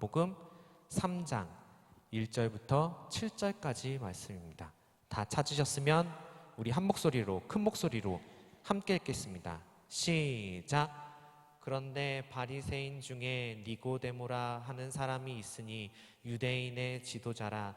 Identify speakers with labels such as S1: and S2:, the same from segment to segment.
S1: 요한복음 3장 1절부터 7절까지 말씀입니다. 다 찾으셨으면 우리 한 목소리로 큰 목소리로 함께 읽겠습니다. 시작. 그런데 바리새인 중에 니고데모라 하는 사람이 있으니 유대인의 지도자라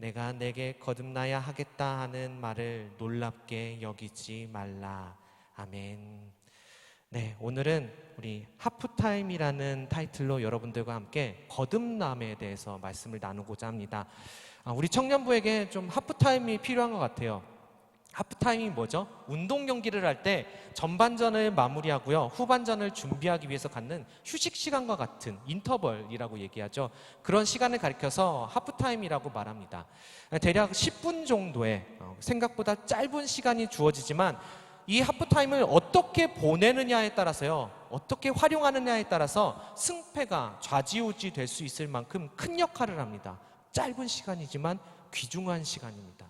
S1: 내가 내게 거듭나야 하겠다 하는 말을 놀랍게 여기지 말라 아멘. 네, 오늘은 우리 하프타임이라는 타이틀로 여러분들과 함께 거듭남에 대해서 말씀을 나누고자 합니다. 아, 우리 청년부에게 좀 하프타임이 필요한 것 같아요. 하프타임이 뭐죠? 운동 경기를 할 때 전반전을 마무리하고요. 후반전을 준비하기 위해서 갖는 휴식 시간과 같은 인터벌이라고 얘기하죠. 그런 시간을 가리켜서 하프타임이라고 말합니다. 대략 10분 정도의 어, 생각보다 짧은 시간이 주어지지만 이 하프타임을 어떻게 보내느냐에 따라서요. 어떻게 활용하느냐에 따라서 승패가 좌지우지 될 수 있을 만큼 큰 역할을 합니다. 짧은 시간이지만 귀중한 시간입니다.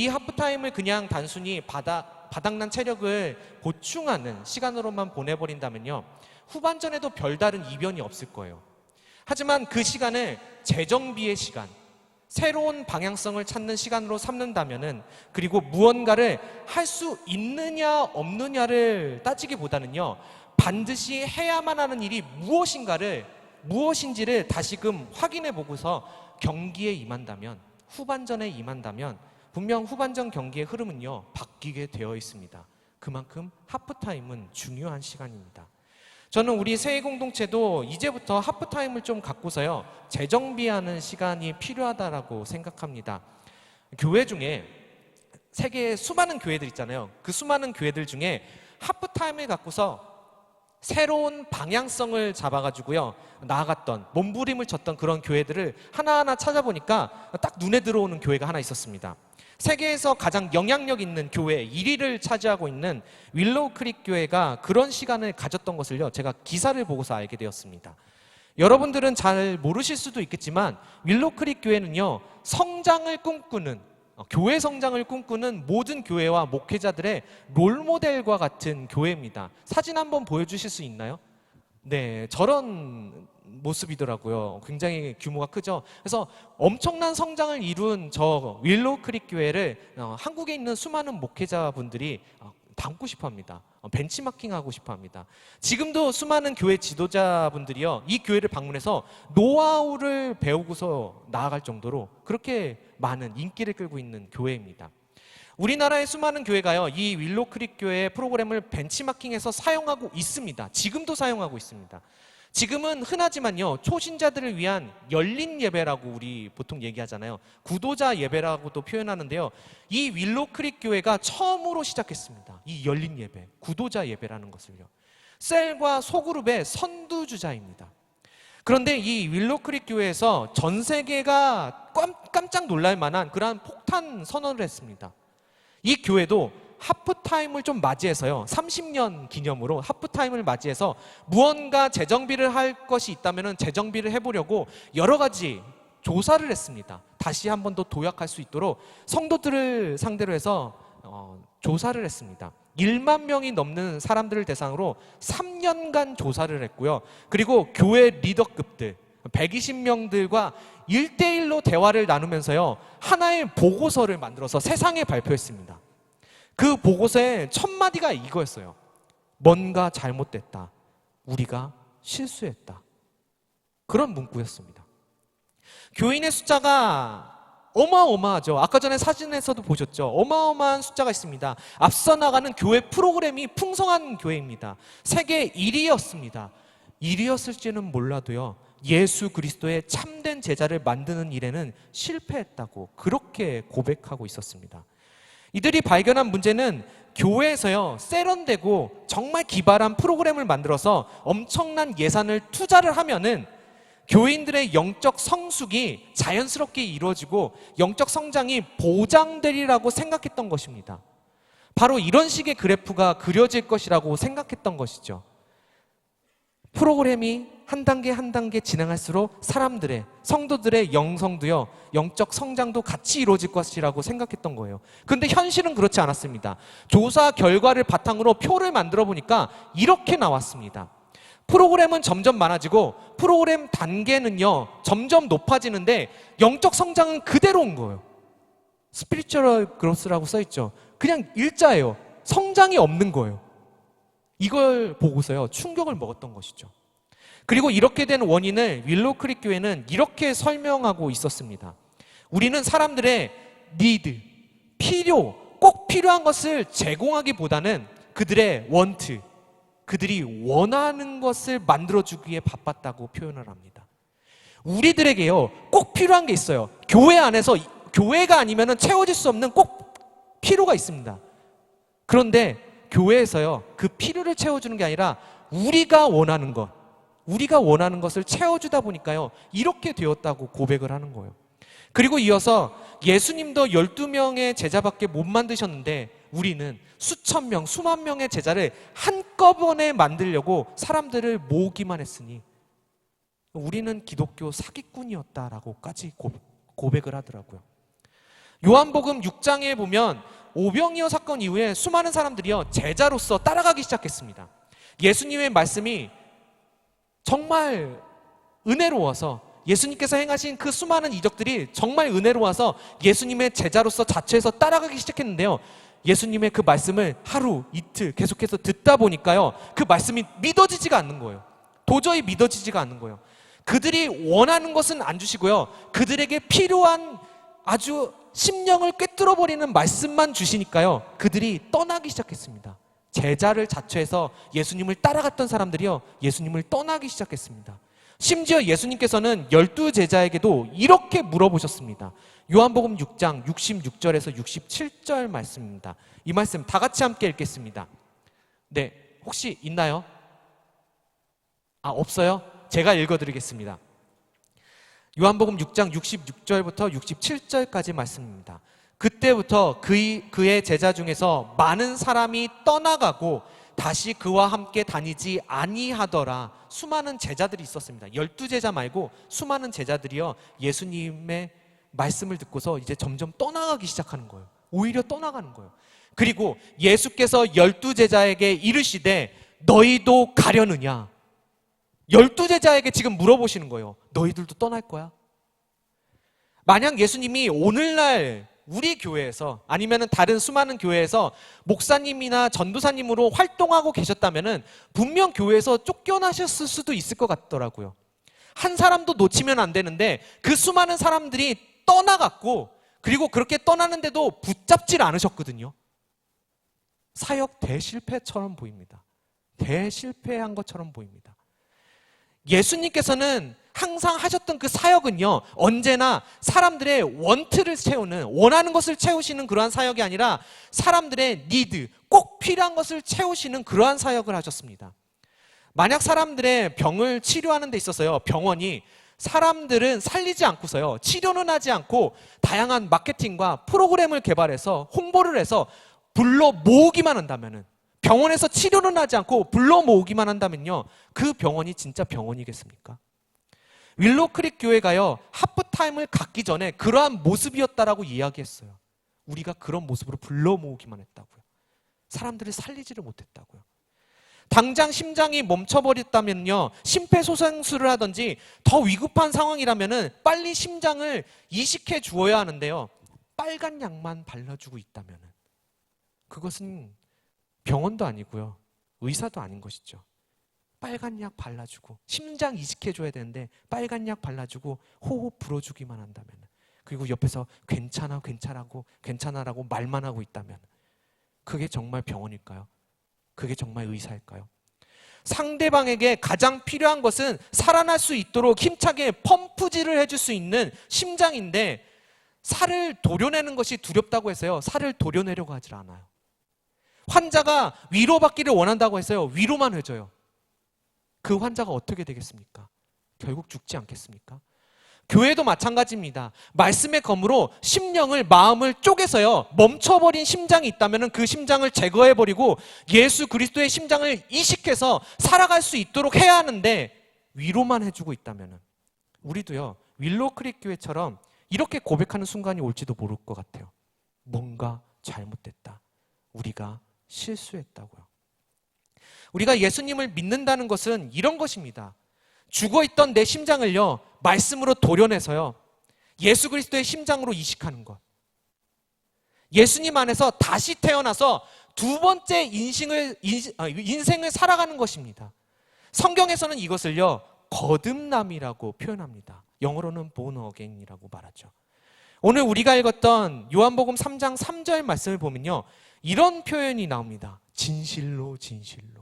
S1: 이 하프타임을 그냥 단순히 바닥, 바닥난 체력을 보충하는 시간으로만 보내버린다면요. 후반전에도 별다른 이변이 없을 거예요. 하지만 그 시간을 재정비의 시간, 새로운 방향성을 찾는 시간으로 삼는다면은 그리고 무언가를 할 수 있느냐 없느냐를 따지기보다는요. 반드시 해야만 하는 일이 무엇인가를 무엇인지를 다시금 확인해 보고서 경기에 임한다면 후반전에 임한다면 분명 후반전 경기의 흐름은요 바뀌게 되어 있습니다. 그만큼 하프타임은 중요한 시간입니다. 저는 우리 세계 공동체도 이제부터 하프타임을 좀 갖고서요 재정비하는 시간이 필요하다라고 생각합니다. 교회 중에 세계에 수많은 교회들 있잖아요. 그 수많은 교회들 중에 하프타임을 갖고서 새로운 방향성을 잡아가지고요 나아갔던 몸부림을 쳤던 그런 교회들을 하나하나 찾아보니까 딱 눈에 들어오는 교회가 하나 있었습니다. 세계에서 가장 영향력 있는 교회 1위를 차지하고 있는 윌로우 크릭 교회가 그런 시간을 가졌던 것을요 제가 기사를 보고서 알게 되었습니다. 여러분들은 잘 모르실 수도 있겠지만 윌로우 크릭 교회는요 성장을 꿈꾸는 어, 교회 성장을 꿈꾸는 모든 교회와 목회자들의 롤모델과 같은 교회입니다. 사진 한번 보여주실 수 있나요? 네, 저런 모습이더라고요. 굉장히 규모가 크죠. 그래서 엄청난 성장을 이룬 저 윌로우 크릭 교회를 어, 한국에 있는 수많은 목회자분들이 어, 닮고 싶어 합니다. 어, 벤치마킹 하고 싶어 합니다. 지금도 수많은 교회 지도자분들이요. 이 교회를 방문해서 노하우를 배우고서 나아갈 정도로 그렇게 많은 인기를 끌고 있는 교회입니다. 우리나라의 수많은 교회가요. 이 윌로 크릭 교회의 프로그램을 벤치마킹해서 사용하고 있습니다. 지금도 사용하고 있습니다. 지금은 흔하지만요, 초신자들을 위한 열린 예배라고 우리 보통 얘기하잖아요. 구도자 예배라고도 표현하는데요. 이 윌로 크릭 교회가 처음으로 시작했습니다. 이 열린 예배, 구도자 예배라는 것을요. 셀과 소그룹의 선두주자입니다. 그런데 이 윌로 크릭 교회에서 전 세계가 깜짝 놀랄 만한 그러한 폭탄 선언을 했습니다. 이 교회도 하프타임을 좀 맞이해서요. 30년 기념으로 하프타임을 맞이해서 무언가 재정비를 할 것이 있다면 재정비를 해보려고 여러 가지 조사를 했습니다. 다시 한 번 더 도약할 수 있도록 성도들을 상대로 해서 어, 조사를 했습니다. 1만 명이 넘는 사람들을 대상으로 3년간 조사를 했고요. 그리고 교회 리더급들 120명들과 1대1로 대화를 나누면서요. 하나의 보고서를 만들어서 세상에 발표했습니다. 그 보고서의 첫 마디가 이거였어요. 뭔가 잘못됐다. 우리가 실수했다. 그런 문구였습니다. 교인의 숫자가 어마어마하죠. 아까 전에 사진에서도 보셨죠. 어마어마한 숫자가 있습니다. 앞서 나가는 교회 프로그램이 풍성한 교회입니다. 세계 1위였습니다. 1위였을지는 몰라도요. 예수 그리스도의 참된 제자를 만드는 일에는 실패했다고 그렇게 고백하고 있었습니다. 이들이 발견한 문제는 교회에서요, 세련되고 정말 기발한 프로그램을 만들어서 엄청난 예산을 투자를 하면은 교인들의 영적 성숙이 자연스럽게 이루어지고 영적 성장이 보장되리라고 생각했던 것입니다. 바로 이런 식의 그래프가 그려질 것이라고 생각했던 것이죠. 프로그램이 한 단계 한 단계 진행할수록 사람들의 성도들의 영성도요 영적 성장도 같이 이루어질 것이라고 생각했던 거예요. 근데 현실은 그렇지 않았습니다. 조사 결과를 바탕으로 표를 만들어 보니까 이렇게 나왔습니다. 프로그램은 점점 많아지고 프로그램 단계는요 점점 높아지는데 영적 성장은 그대로인 거예요. 스피리추얼 그로스라고 써 있죠. 그냥 일자예요. 성장이 없는 거예요. 이걸 보고서요 충격을 먹었던 것이죠. 그리고 이렇게 된 원인을 윌로우 크릭 교회는 이렇게 설명하고 있었습니다. 우리는 사람들의 니드, 필요, 꼭 필요한 것을 제공하기보다는 그들의 원트, 그들이 원하는 것을 만들어주기에 바빴다고 표현을 합니다. 우리들에게요, 꼭 필요한 게 있어요. 교회 안에서, 교회가 아니면 채워질 수 없는 꼭 필요가 있습니다. 그런데 교회에서요, 그 필요를 채워주는 게 아니라 우리가 원하는 것, 우리가 원하는 것을 채워주다 보니까요, 이렇게 되었다고 고백을 하는 거예요. 그리고 이어서 예수님도 12명의 제자밖에 못 만드셨는데 우리는 수천 명, 수만 명의 제자를 한꺼번에 만들려고 사람들을 모으기만 했으니 우리는 기독교 사기꾼이었다라고까지 고- 고백을 하더라고요. 요한복음 6장에 보면 오병이어 사건 이후에 수많은 사람들이요 제자로서 따라가기 시작했습니다. 예수님의 말씀이 정말 은혜로워서 예수님께서 행하신 그 수많은 이적들이 정말 은혜로워서 예수님의 제자로서 자처해서 따라가기 시작했는데요. 예수님의 그 말씀을 하루, 이틀 계속해서 듣다 보니까요. 그 말씀이 믿어지지가 않는 거예요. 도저히 믿어지지가 않는 거예요. 그들이 원하는 것은 안 주시고요. 그들에게 필요한 아주 심령을 꿰뚫어 버리는 말씀만 주시니까요. 그들이 떠나기 시작했습니다. 제자를 자처해서 예수님을 따라갔던 사람들이요. 예수님을 떠나기 시작했습니다. 심지어 예수님께서는 열두 제자에게도 이렇게 물어보셨습니다. 요한복음 6장 66절에서 67절 말씀입니다. 이 말씀 다 같이 함께 읽겠습니다. 네, 혹시 있나요? 아, 없어요? 제가 읽어드리겠습니다. 요한복음 6장 66절부터 67절까지 말씀입니다. 그때부터 그의, 그의 제자 중에서 많은 사람이 떠나가고 다시 그와 함께 다니지 아니하더라. 수많은 제자들이 있었습니다. 열두 제자 말고 수많은 제자들이요. 예수님의 말씀을 듣고서 이제 점점 떠나가기 시작하는 거예요. 오히려 떠나가는 거예요. 그리고 예수께서 열두 제자에게 이르시되 너희도 가려느냐? 열두 제자에게 지금 물어보시는 거예요. 너희들도 떠날 거야? 만약 예수님이 오늘날 우리 교회에서 아니면 다른 수많은 교회에서 목사님이나 전도사님으로 활동하고 계셨다면 분명 교회에서 쫓겨나셨을 수도 있을 것 같더라고요. 한 사람도 놓치면 안 되는데 그 수많은 사람들이 떠나갔고 그리고 그렇게 떠나는데도 붙잡질 않으셨거든요. 사역 대실패처럼 보입니다. 대실패한 것처럼 보입니다. 예수님께서는 항상 하셨던 그 사역은요, 언제나 사람들의 원트를 채우는, 원하는 것을 채우시는 그러한 사역이 아니라 사람들의 니드, 꼭 필요한 것을 채우시는 그러한 사역을 하셨습니다. 만약 사람들의 병을 치료하는 데 있어서요, 병원이 사람들은 살리지 않고서요, 치료는 하지 않고 다양한 마케팅과 프로그램을 개발해서 홍보를 해서 불러 모으기만 한다면은 병원에서 치료는 하지 않고 불러 모으기만 한다면요, 그 병원이 진짜 병원이겠습니까? 윌로 크릭 교회가요, 하프타임을 갖기 전에 그러한 모습이었다라고 이야기했어요. 우리가 그런 모습으로 불러 모으기만 했다고요. 사람들을 살리지를 못했다고요. 당장 심장이 멈춰버렸다면요, 심폐소생술을 하든지 더 위급한 상황이라면은 빨리 심장을 이식해 주어야 하는데요, 빨간 약만 발라주고 있다면은 그것은 병원도 아니고요, 의사도 아닌 것이죠. 빨간 약 발라주고 심장 이식해줘야 되는데 빨간 약 발라주고 호흡 불어주기만 한다면 그리고 옆에서 괜찮아, 괜찮아고, 괜찮아라고 말만 하고 있다면 그게 정말 병원일까요? 그게 정말 의사일까요? 상대방에게 가장 필요한 것은 살아날 수 있도록 힘차게 펌프질을 해줄 수 있는 심장인데 살을 도려내는 것이 두렵다고 해서요. 살을 도려내려고 하질 않아요. 환자가 위로받기를 원한다고 해서요. 위로만 해줘요. 그 환자가 어떻게 되겠습니까? 결국 죽지 않겠습니까? 교회도 마찬가지입니다. 말씀의 검으로 심령을 마음을 쪼개서요. 멈춰버린 심장이 있다면 그 심장을 제거해버리고 예수 그리스도의 심장을 이식해서 살아갈 수 있도록 해야 하는데 위로만 해주고 있다면 우리도요. 윌로크릭 교회처럼 이렇게 고백하는 순간이 올지도 모를 것 같아요. 뭔가 잘못됐다. 우리가 실수했다고요. 우리가 예수님을 믿는다는 것은 이런 것입니다. 죽어 있던 내 심장을요, 말씀으로 도려내서요, 예수 그리스도의 심장으로 이식하는 것. 예수님 안에서 다시 태어나서 두 번째 인생을, 인- 아, 인생을 살아가는 것입니다. 성경에서는 이것을요, 거듭남이라고 표현합니다. 영어로는 again이라고 말하죠. 오늘 우리가 읽었던 요한복음 3장 3절 말씀을 보면요. 이런 표현이 나옵니다. 진실로 진실로.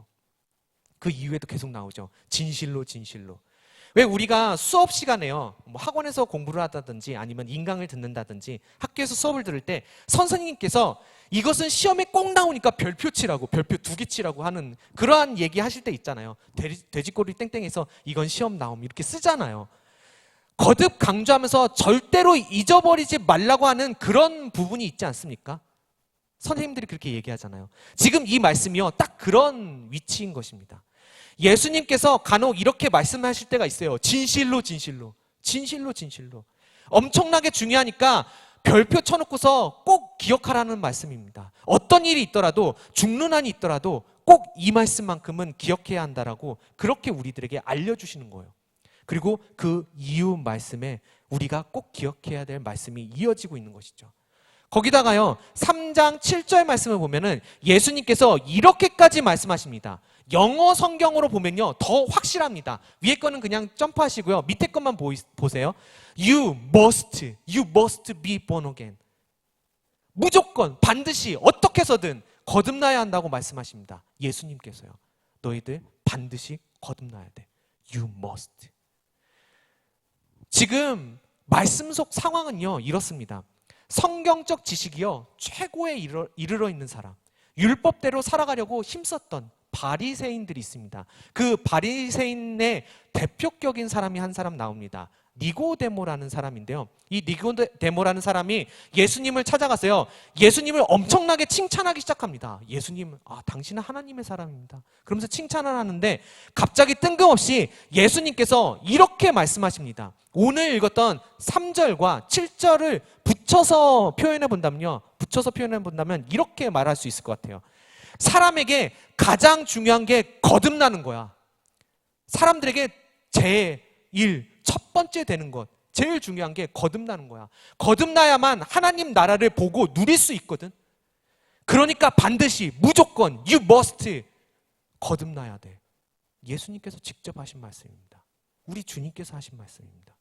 S1: 그 이후에도 계속 나오죠. 진실로 진실로. 왜 우리가 수업 시간에요. 뭐 학원에서 공부를 하다든지 아니면 인강을 듣는다든지 학교에서 수업을 들을 때 선생님께서 이것은 시험에 꼭 나오니까 별표 치라고 별표 두 개 치라고 하는 그러한 얘기 하실 때 있잖아요. 돼지, 돼지꼬리 땡땡해서 이건 시험 나옴 이렇게 쓰잖아요. 거듭 강조하면서 절대로 잊어버리지 말라고 하는 그런 부분이 있지 않습니까? 선생님들이 그렇게 얘기하잖아요. 지금 이 말씀이요. 딱 그런 위치인 것입니다. 예수님께서 간혹 이렇게 말씀하실 때가 있어요. 진실로, 진실로. 진실로, 진실로. 엄청나게 중요하니까 별표 쳐놓고서 꼭 기억하라는 말씀입니다. 어떤 일이 있더라도, 죽는 한이 있더라도 꼭 이 말씀만큼은 기억해야 한다라고 그렇게 우리들에게 알려주시는 거예요. 그리고 그 이유 말씀에 우리가 꼭 기억해야 될 말씀이 이어지고 있는 것이죠. 거기다가요, 3장 7절 말씀을 보면은 예수님께서 이렇게까지 말씀하십니다. 영어 성경으로 보면요, 더 확실합니다. 위에 거는 그냥 점프하시고요, 밑에 것만 보이, 보세요. You must, you must be born again. 무조건, 반드시, 어떻게 해서든 거듭나야 한다고 말씀하십니다. 예수님께서요. 너희들 반드시 거듭나야 돼. You must. 지금 말씀 속 상황은요, 이렇습니다. 성경적 지식이요, 최고에 이르러, 있는 사람, 율법대로 살아가려고 힘썼던 바리새인들이 있습니다. 그 바리새인의 대표격인 사람이 한 사람 나옵니다. 니고데모라는 사람인데요. 이 니고데모라는 사람이 예수님을 찾아가서요. 예수님을 엄청나게 칭찬하기 시작합니다. 예수님, 아, 당신은 하나님의 사람입니다. 그러면서 칭찬을 하는데 갑자기 뜬금없이 예수님께서 이렇게 말씀하십니다. 오늘 읽었던 3절과 7절을 붙여서 표현해 본다면요. 붙여서 표현해 본다면 이렇게 말할 수 있을 것 같아요. 사람에게 가장 중요한 게 거듭나는 거야. 사람들에게 제일 첫 번째 되는 것, 제일 중요한 게 거듭나는 거야. 거듭나야만 하나님 나라를 보고 누릴 수 있거든. 그러니까 반드시 무조건 you must 거듭나야 돼. 예수님께서 직접 하신 말씀입니다. 우리 주님께서 하신 말씀입니다.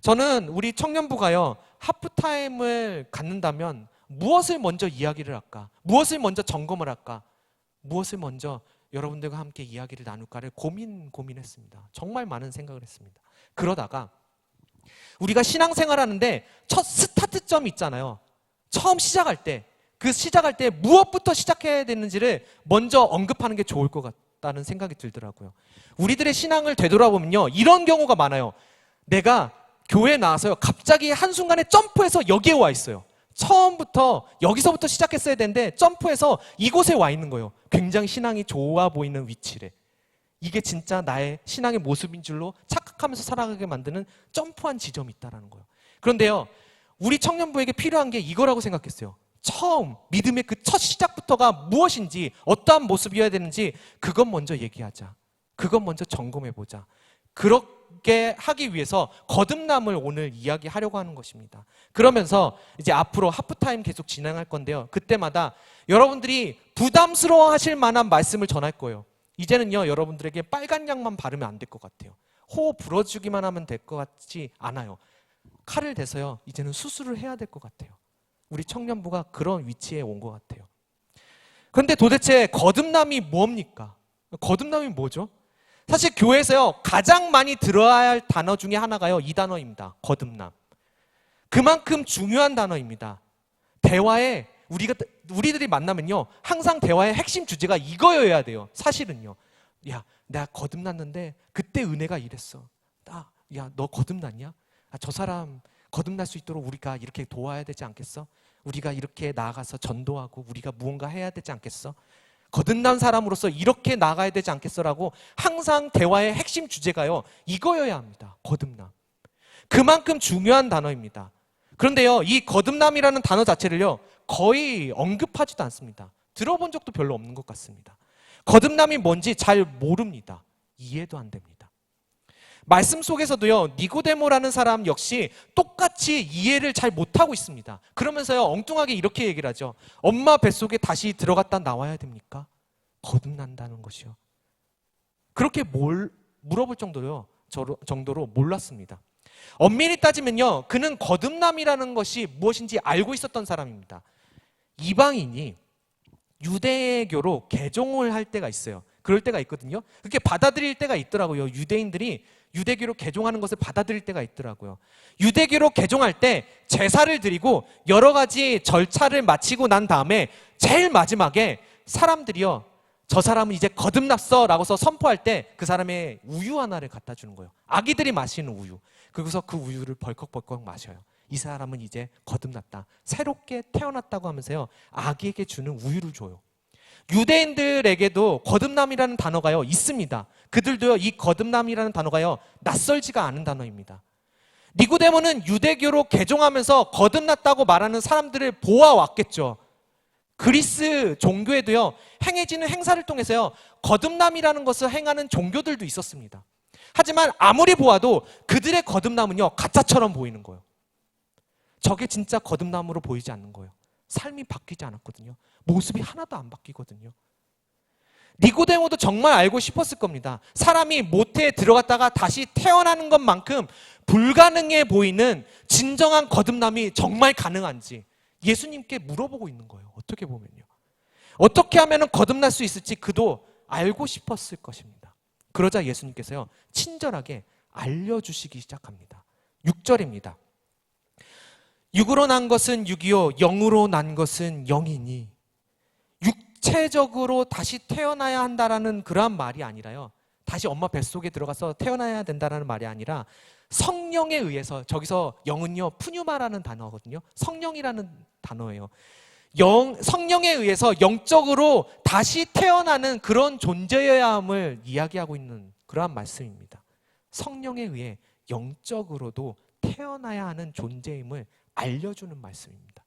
S1: 저는 우리 청년부가요, 하프타임을 갖는다면 무엇을 먼저 이야기를 할까? 무엇을 먼저 점검을 할까? 무엇을 먼저 여러분들과 함께 이야기를 나눌까를 고민, 고민했습니다. 정말 많은 생각을 했습니다. 그러다가 우리가 신앙생활 하는데 첫 스타트점이 있잖아요. 처음 시작할 때, 그 시작할 때 무엇부터 시작해야 되는지를 먼저 언급하는 게 좋을 것 같다는 생각이 들더라고요. 우리들의 신앙을 되돌아보면요. 이런 경우가 많아요. 내가 교회에 나와서요. 갑자기 한순간에 점프해서 여기에 와 있어요. 처음부터 여기서부터 시작했어야 되는데 점프해서 이곳에 와 있는 거예요. 굉장히 신앙이 좋아 보이는 위치래. 이게 진짜 나의 신앙의 모습인 줄로 착각하면서 살아가게 만드는 점프한 지점이 있다라는 거예요. 그런데요, 우리 청년부에게 필요한 게 이거라고 생각했어요. 처음 믿음의 그 첫 시작부터가 무엇인지 어떠한 모습이어야 되는지 그것 먼저 얘기하자. 그것 먼저 점검해 보자. 그렇게 하기 위해서 거듭남을 오늘 이야기하려고 하는 것입니다. 그러면서 이제 앞으로 하프타임 계속 진행할 건데요. 그때마다 여러분들이 부담스러워 하실 만한 말씀을 전할 거예요. 이제는요, 여러분들에게 빨간 약만 바르면 안 될 것 같아요. 호흡 불어주기만 하면 될 것 같지 않아요. 칼을 대서요. 이제는 수술을 해야 될 것 같아요. 우리 청년부가 그런 위치에 온 것 같아요. 그런데 도대체 거듭남이 뭡니까? 거듭남이 뭐죠? 사실 교회에서요 가장 많이 들어야 할 단어 중에 하나가요 이 단어입니다. 거듭남. 그만큼 중요한 단어입니다. 대화에 우리가 우리들이 만나면요 항상 대화의 핵심 주제가 이거여야 돼요. 사실은요. 야, 내가 거듭났는데 그때 은혜가 이랬어. 나, 야, 너 거듭났냐? 아, 저 사람 거듭날 수 있도록 우리가 이렇게 도와야 되지 않겠어? 우리가 이렇게 나아가서 전도하고 우리가 무언가 해야 되지 않겠어? 거듭난 사람으로서 이렇게 나가야 되지 않겠어라고 항상 대화의 핵심 주제가요. 이거여야 합니다. 거듭남. 그만큼 중요한 단어입니다. 그런데요, 이 거듭남이라는 단어 자체를요, 거의 언급하지도 않습니다. 들어본 적도 별로 없는 것 같습니다. 거듭남이 뭔지 잘 모릅니다. 이해도 안 됩니다. 말씀 속에서도요, 니고데모라는 사람 역시 똑같이 이해를 잘 못하고 있습니다. 그러면서요, 엉뚱하게 이렇게 얘기를 하죠. 엄마 뱃속에 다시 들어갔다 나와야 됩니까? 거듭난다는 것이요. 그렇게 뭘, 물어볼 정도요, 저로- 정도로 몰랐습니다. 엄밀히 따지면요, 그는 거듭남이라는 것이 무엇인지 알고 있었던 사람입니다. 이방인이 유대교로 개종을 할 때가 있어요. 그럴 때가 있거든요. 그렇게 받아들일 때가 있더라고요. 유대인들이 유대교로 개종하는 것을 받아들일 때가 있더라고요. 유대교로 개종할 때 제사를 드리고 여러 가지 절차를 마치고 난 다음에 제일 마지막에 사람들이요. 저 사람은 이제 거듭났어 라고서 선포할 때 그 사람의 우유 하나를 갖다 주는 거예요. 아기들이 마시는 우유. 그래서 그 우유를 벌컥벌컥 마셔요. 이 사람은 이제 거듭났다. 새롭게 태어났다고 하면서요. 아기에게 주는 우유를 줘요. 유대인들에게도 거듭남이라는 단어가요 있습니다. 그들도요 이 거듭남이라는 단어가요 낯설지가 않은 단어입니다. 니고데모는 유대교로 개종하면서 거듭났다고 말하는 사람들을 보아왔겠죠. 그리스 종교에도요 행해지는 행사를 통해서요 거듭남이라는 것을 행하는 종교들도 있었습니다. 하지만 아무리 보아도 그들의 거듭남은요 가짜처럼 보이는 거예요. 저게 진짜 거듭남으로 보이지 않는 거예요. 삶이 바뀌지 않았거든요. 모습이 하나도 안 바뀌거든요. 니고데모도 정말 알고 싶었을 겁니다. 사람이 모태에 들어갔다가 다시 태어나는 것만큼 불가능해 보이는 진정한 거듭남이 정말 가능한지 예수님께 물어보고 있는 거예요. 어떻게 보면요. 어떻게 하면 거듭날 수 있을지 그도 알고 싶었을 것입니다. 그러자 예수님께서요. 친절하게 알려주시기 시작합니다. 6절입니다. 육으로 난 것은 육이요 영으로 난 것은 영이니 육체적으로 다시 태어나야 한다라는 그러한 말이 아니라요. 다시 엄마 뱃속에 들어가서 태어나야 된다라는 말이 아니라 성령에 의해서 저기서 영은요 푸뉴마라는 단어거든요. 성령이라는 단어예요. 영 성령에 의해서 영적으로 다시 태어나는 그런 존재여야 함을 이야기하고 있는 그러한 말씀입니다. 성령에 의해 영적으로도 태어나야 하는 존재임을 알려주는 말씀입니다.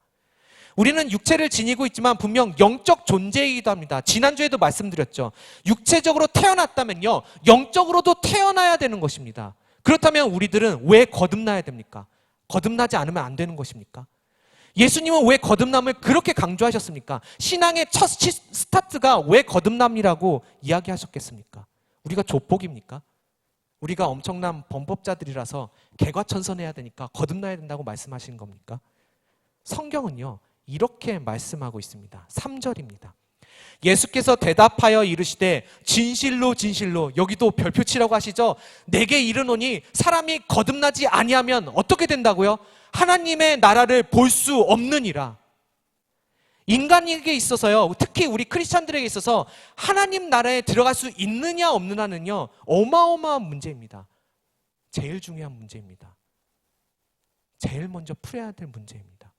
S1: 우리는 육체를 지니고 있지만 분명 영적 존재이기도 합니다. 지난주에도 말씀드렸죠. 육체적으로 태어났다면요. 영적으로도 태어나야 되는 것입니다. 그렇다면 우리들은 왜 거듭나야 됩니까? 거듭나지 않으면 안 되는 것입니까? 예수님은 왜 거듭남을 그렇게 강조하셨습니까? 신앙의 첫 시- 스타트가 왜 거듭남이라고 이야기하셨겠습니까? 우리가 조폭입니까? 우리가 엄청난 범법자들이라서 개과천선해야 되니까 거듭나야 된다고 말씀하신 겁니까? 성경은요, 이렇게 말씀하고 있습니다. 3절입니다. 예수께서 대답하여 이르시되 진실로 진실로 여기도 별표치라고 하시죠. 내게 이르노니 사람이 거듭나지 아니하면 어떻게 된다고요? 하나님의 나라를 볼 수 없느니라. 인간에게 있어서요, 특히 우리 크리스찬들에게 있어서 하나님 나라에 들어갈 수 있느냐 없느냐는요, 어마어마한 문제입니다. 제일 중요한 문제입니다. 제일 먼저 풀어야 될 문제입니다.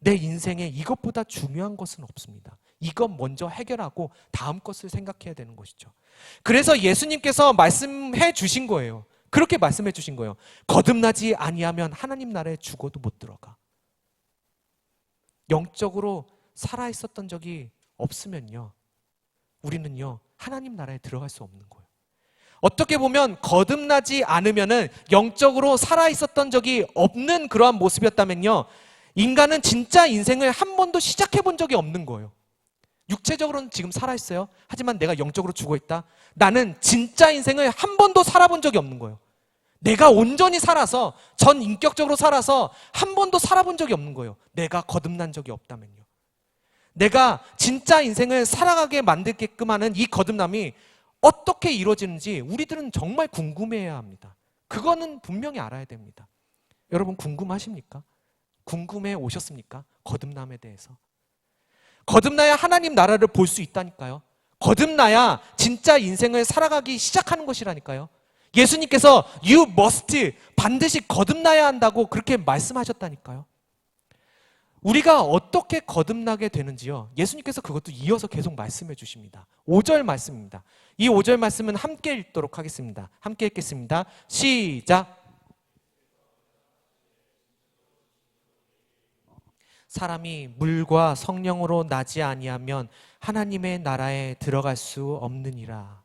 S1: 내 인생에 이것보다 중요한 것은 없습니다. 이것 먼저 해결하고 다음 것을 생각해야 되는 것이죠. 그래서 예수님께서 말씀해 주신 거예요. 그렇게 말씀해 주신 거예요. 거듭나지 아니하면 하나님 나라에 죽어도 못 들어가. 영적으로 살아 있었던 적이 없으면요. 우리는요. 하나님 나라에 들어갈 수 없는 거예요. 어떻게 보면 거듭나지 않으면은 영적으로 살아 있었던 적이 없는 그러한 모습이었다면요. 인간은 진짜 인생을 한 번도 시작해 본 적이 없는 거예요. 육체적으로는 지금 살아 있어요. 하지만 내가 영적으로 죽어 있다. 나는 진짜 인생을 한 번도 살아본 적이 없는 거예요. 내가 온전히 살아서 전 인격적으로 살아서 한 번도 살아본 적이 없는 거예요. 내가 거듭난 적이 없다면요. 내가 진짜 인생을 살아가게 만들게끔 하는 이 거듭남이 어떻게 이루어지는지 우리들은 정말 궁금해야 합니다. 그거는 분명히 알아야 됩니다. 여러분 궁금하십니까? 궁금해 오셨습니까? 거듭남에 대해서. 거듭나야 하나님 나라를 볼 수 있다니까요. 거듭나야 진짜 인생을 살아가기 시작하는 것이라니까요. 예수님께서 you must 반드시 거듭나야 한다고 그렇게 말씀하셨다니까요. 우리가 어떻게 거듭나게 되는지요. 예수님께서 그것도 이어서 계속 말씀해 주십니다. 5절 말씀입니다. 이 5절 말씀은 함께 읽도록 하겠습니다. 함께 읽겠습니다. 시작. 사람이 물과 성령으로 나지 아니하면 하나님의 나라에 들어갈 수 없느니라.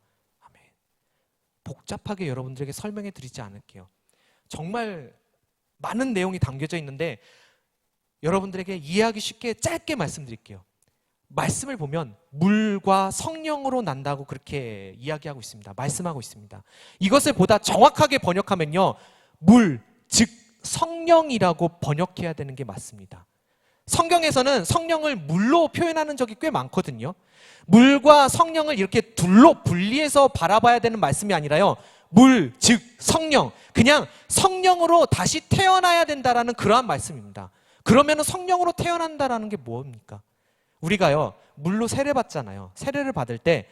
S1: 복잡하게 여러분들에게 설명해 드리지 않을게요. 정말 많은 내용이 담겨져 있는데 여러분들에게 이해하기 쉽게 짧게 말씀드릴게요. 말씀을 보면 물과 성령으로 난다고 그렇게 이야기하고 있습니다. 말씀하고 있습니다. 이것을 보다 정확하게 번역하면요. 물, 즉 성령이라고 번역해야 되는 게 맞습니다. 성경에서는 성령을 물로 표현하는 적이 꽤 많거든요. 물과 성령을 이렇게 둘로 분리해서 바라봐야 되는 말씀이 아니라요. 물, 즉 성령. 그냥 성령으로 다시 태어나야 된다라는 그러한 말씀입니다. 그러면 성령으로 태어난다라는 게 뭡니까? 우리가요 물로 세례 받잖아요. 세례를 받을 때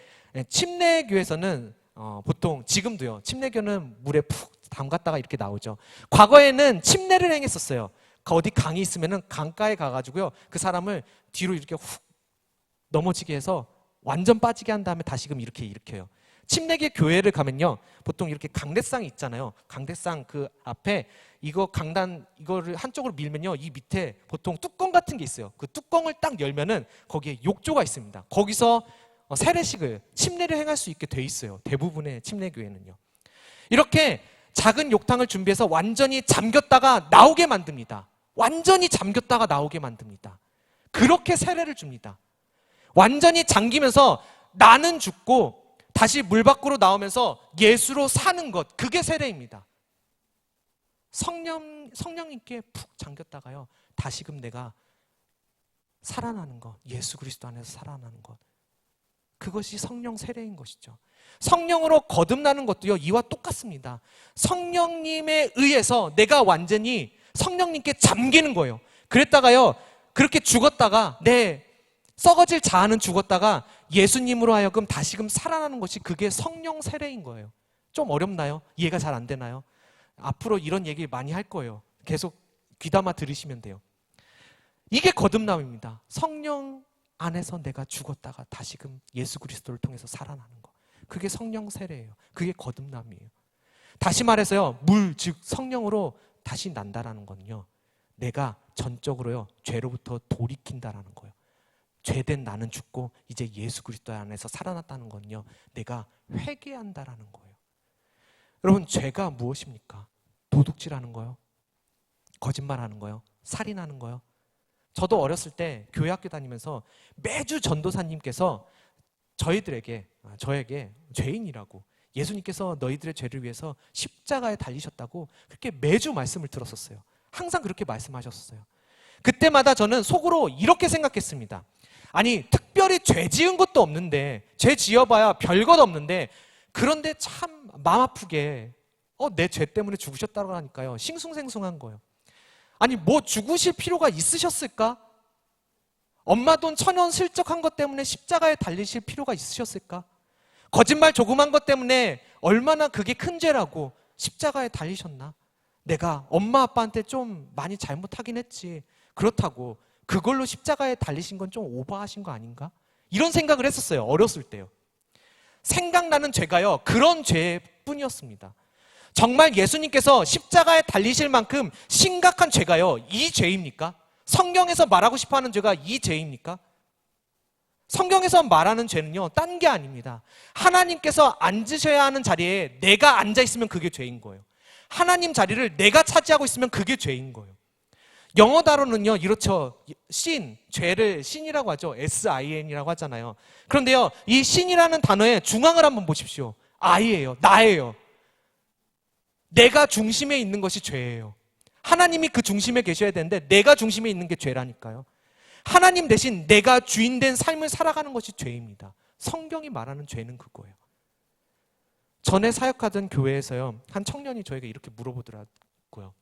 S1: 침례교에서는 어, 보통 지금도요 침례교는 물에 푹 담갔다가 이렇게 나오죠. 과거에는 침례를 행했었어요. 그 어디 강이 있으면은 강가에 가가지고요 그 사람을 뒤로 이렇게 훅 넘어지게 해서 완전 빠지게 한 다음에 다시금 이렇게 일으켜요. 침례계 교회를 가면요 보통 이렇게 강대상이 있잖아요. 강대상 그 앞에 이거 강단 이거를 한쪽으로 밀면요 이 밑에 보통 뚜껑 같은 게 있어요. 그 뚜껑을 딱 열면은 거기에 욕조가 있습니다. 거기서 어, 세례식을 침례를 행할 수 있게 돼 있어요. 대부분의 침례 교회는요. 이렇게 작은 욕탕을 준비해서 완전히 잠겼다가 나오게 만듭니다. 완전히 잠겼다가 나오게 만듭니다. 그렇게 세례를 줍니다. 완전히 잠기면서 나는 죽고 다시 물 밖으로 나오면서 예수로 사는 것 그게 세례입니다. 성령 성령님께 푹 잠겼다가요. 다시금 내가 살아나는 것, 예수 그리스도 안에서 살아나는 것. 그것이 성령 세례인 것이죠. 성령으로 거듭나는 것도요, 이와 똑같습니다. 성령님에 의해서 내가 완전히 성령님께 잠기는 거예요. 그랬다가요, 그렇게 죽었다가 내 썩어질 자아는 죽었다가 예수님으로 하여금 다시금 살아나는 것이 그게 성령 세례인 거예요. 좀 어렵나요? 이해가 잘 안 되나요? 앞으로 이런 얘기 많이 할 거예요. 계속 귀담아 들으시면 돼요. 이게 거듭남입니다. 성령 안에서 내가 죽었다가 다시금 예수 그리스도를 통해서 살아나는 거. 그게 성령 세례예요. 그게 거듭남이에요. 다시 말해서요. 물, 즉 성령으로 다시 난다라는 건요. 내가 전적으로요. 죄로부터 돌이킨다라는 거예요. 죄된 나는 죽고 이제 예수 그리스도 안에서 살아났다는 건요. 내가 회개한다라는 거예요. 여러분 죄가 무엇입니까? 도둑질하는 거요. 거짓말하는 거요. 살인하는 거요. 저도 어렸을 때 교회 학교 다니면서 매주 전도사님께서 저희들에게 아, 저에게 죄인이라고 예수님께서 너희들의 죄를 위해서 십자가에 달리셨다고 그렇게 매주 말씀을 들었었어요. 항상 그렇게 말씀하셨어요. 그때마다 저는 속으로 이렇게 생각했습니다. 아니, 특별히 죄 지은 것도 없는데, 죄 지어봐야 별것 없는데, 그런데 참 마음 아프게, 어, 내 죄 때문에 죽으셨다고 하니까요. 싱숭생숭한 거예요. 아니, 뭐 죽으실 필요가 있으셨을까? 엄마 돈 천원 슬쩍한 것 때문에 십자가에 달리실 필요가 있으셨을까? 거짓말 조그만 것 때문에 얼마나 그게 큰 죄라고 십자가에 달리셨나? 내가 엄마 아빠한테 좀 많이 잘못하긴 했지. 그렇다고 그걸로 십자가에 달리신 건 좀 오버하신 거 아닌가? 이런 생각을 했었어요. 어렸을 때요. 생각나는 죄가요. 그런 죄뿐이었습니다. 정말 예수님께서 십자가에 달리실 만큼 심각한 죄가요. 이 죄입니까? 성경에서 말하고 싶어 하는 죄가 이 죄입니까? 성경에서 말하는 죄는요, 딴 게 아닙니다. 하나님께서 앉으셔야 하는 자리에 내가 앉아 있으면 그게 죄인 거예요. 하나님 자리를 내가 차지하고 있으면 그게 죄인 거예요. 영어 단어는요, 이렇죠. 신, 죄를 신이라고 하죠. S-I-N이라고 하잖아요. 그런데요, 이 신이라는 단어의 중앙을 한번 보십시오. I예요. 나예요. 내가 중심에 있는 것이 죄예요. 하나님이 그 중심에 계셔야 되는데 내가 중심에 있는 게 죄라니까요. 하나님 대신 내가 주인 된 삶을 살아가는 것이 죄입니다. 성경이 말하는 죄는 그거예요. 전에 사역하던 교회에서요, 한 청년이 저에게 이렇게 물어보더라고요.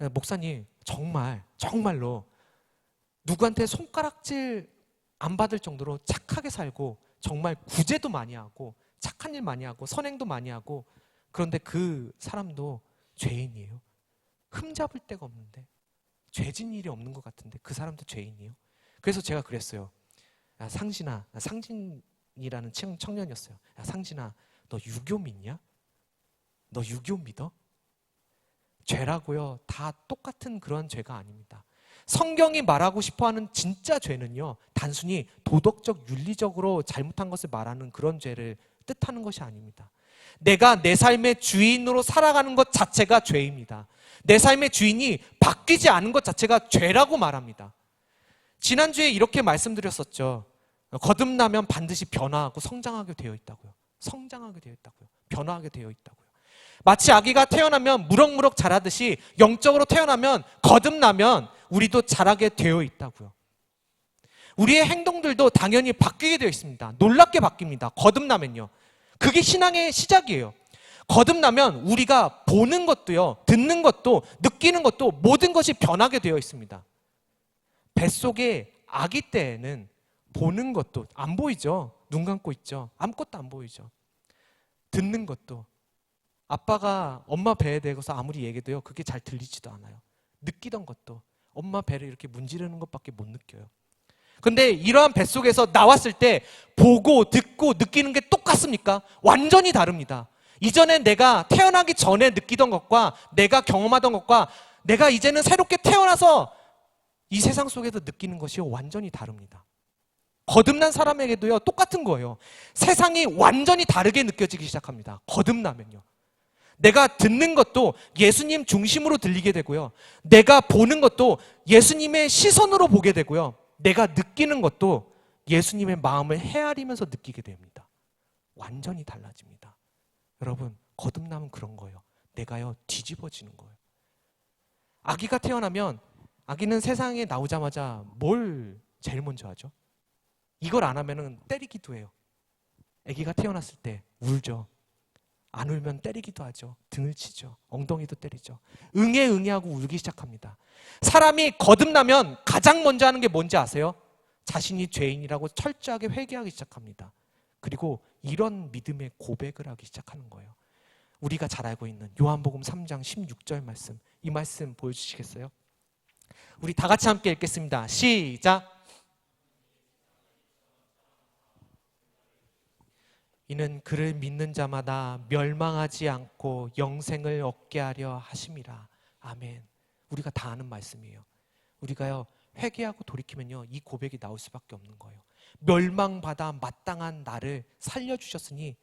S1: 에, 목사님, 정말, 정말로 누구한테 손가락질 안 받을 정도로 착하게 살고, 정말 구제도 많이 하고, 착한 일 많이 하고, 선행도 많이 하고, 그런데 그 사람도 죄인이에요. 흠잡을 데가 없는데, 죄진 일이 없는 것 같은데, 그 사람도 죄인이에요. 그래서 제가 그랬어요. 야, 상진아, 나 상진이라는 청- 청년이었어요. 야, 상진아, 너 유교 믿냐? 너 유교 믿어? 죄라고요. 다 똑같은 그런 죄가 아닙니다. 성경이 말하고 싶어 하는 진짜 죄는요, 단순히 도덕적, 윤리적으로 잘못한 것을 말하는 그런 죄를 뜻하는 것이 아닙니다. 내가 내 삶의 주인으로 살아가는 것 자체가 죄입니다. 내 삶의 주인이 바뀌지 않은 것 자체가 죄라고 말합니다. 지난주에 이렇게 말씀드렸었죠. 거듭나면 반드시 변화하고 성장하게 되어 있다고요. 성장하게 되어 있다고요. 변화하게 되어 있다고요. 마치 아기가 태어나면 무럭무럭 자라듯이 영적으로 태어나면 거듭나면 우리도 자라게 되어 있다고요. 우리의 행동들도 당연히 바뀌게 되어 있습니다. 놀랍게 바뀝니다. 거듭나면요. 그게 신앙의 시작이에요. 거듭나면 우리가 보는 것도요, 듣는 것도, 느끼는 것도 모든 것이 변하게 되어 있습니다. 뱃속에 아기 때에는 보는 것도 안 보이죠. 눈 감고 있죠. 아무것도 안 보이죠. 듣는 것도 아빠가 엄마 배에 대고서 아무리 얘기해도요. 그게 잘 들리지도 않아요. 느끼던 것도 엄마 배를 이렇게 문지르는 것밖에 못 느껴요. 근데 이러한 뱃속에서 나왔을 때 보고 듣고 느끼는 게 똑같습니까? 완전히 다릅니다. 이전에 내가 태어나기 전에 느끼던 것과 내가 경험하던 것과 내가 이제는 새롭게 태어나서 이 세상 속에서 느끼는 것이 완전히 다릅니다. 거듭난 사람에게도요, 똑같은 거예요. 세상이 완전히 다르게 느껴지기 시작합니다. 거듭나면요. 내가 듣는 것도 예수님 중심으로 들리게 되고요. 내가 보는 것도 예수님의 시선으로 보게 되고요. 내가 느끼는 것도 예수님의 마음을 헤아리면서 느끼게 됩니다. 완전히 달라집니다. 여러분, 거듭남은 그런 거예요. 내가요, 뒤집어지는 거예요. 아기가 태어나면 아기는 세상에 나오자마자 뭘 제일 먼저 하죠? 이걸 안 하면은 때리기도 해요. 아기가 태어났을 때 울죠. 안 울면 때리기도 하죠. 등을 치죠. 엉덩이도 때리죠. 응애 응애하고 울기 시작합니다. 사람이 거듭나면 가장 먼저 하는 게 뭔지 아세요? 자신이 죄인이라고 철저하게 회개하기 시작합니다. 그리고 이런 믿음의 고백을 하기 시작하는 거예요. 우리가 잘 알고 있는 요한복음 3장 16절 말씀. 이 말씀 보여주시겠어요? 우리 다 같이 함께 읽겠습니다. 시작. 이는 그를 믿는 자마다 멸망하지 않고 영생을 얻게 하려 하심이라. 아멘. 우리가 다 아는 말씀이에요. 우리가요 회개하고 돌이키면요 이 고백이 나올 수밖에 없는 거예요. 멸망받아 마땅한 나를 살려주셨으니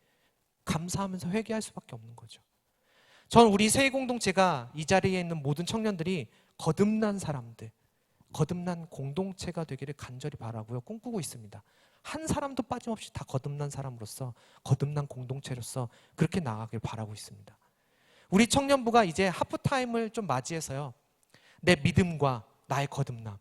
S1: 감사하면서 회개할 수밖에 없는 거죠. 전 우리 세계 공동체가 이 자리에 있는 모든 청년들이 거듭난 사람들, 거듭난 공동체가 되기를 간절히 바라고요 꿈꾸고 있습니다. 한 사람도 빠짐없이 다 거듭난 사람으로서 거듭난 공동체로서 그렇게 나가길 바라고 있습니다. 우리 청년부가 이제 하프타임을 좀 맞이해서요. 내 믿음과 나의 거듭남,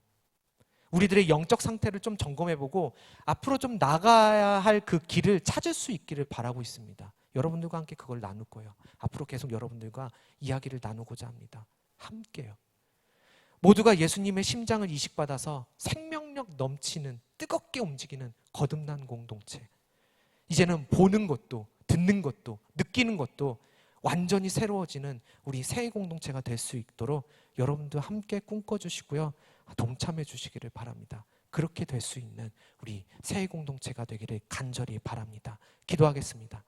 S1: 우리들의 영적 상태를 좀 점검해보고 앞으로 좀 나가야 할 그 길을 찾을 수 있기를 바라고 있습니다. 여러분들과 함께 그걸 나눌 거예요. 앞으로 계속 여러분들과 이야기를 나누고자 합니다. 함께요. 모두가 예수님의 심장을 이식받아서 생명력 넘치는 뜨겁게 움직이는 거듭난 공동체. 이제는 보는 것도 듣는 것도 느끼는 것도 완전히 새로워지는 우리 새 공동체가 될 수 있도록 여러분도 함께 꿈꿔주시고요. 동참해 주시기를 바랍니다. 그렇게 될 수 있는 우리 새 공동체가 되기를 간절히 바랍니다. 기도하겠습니다.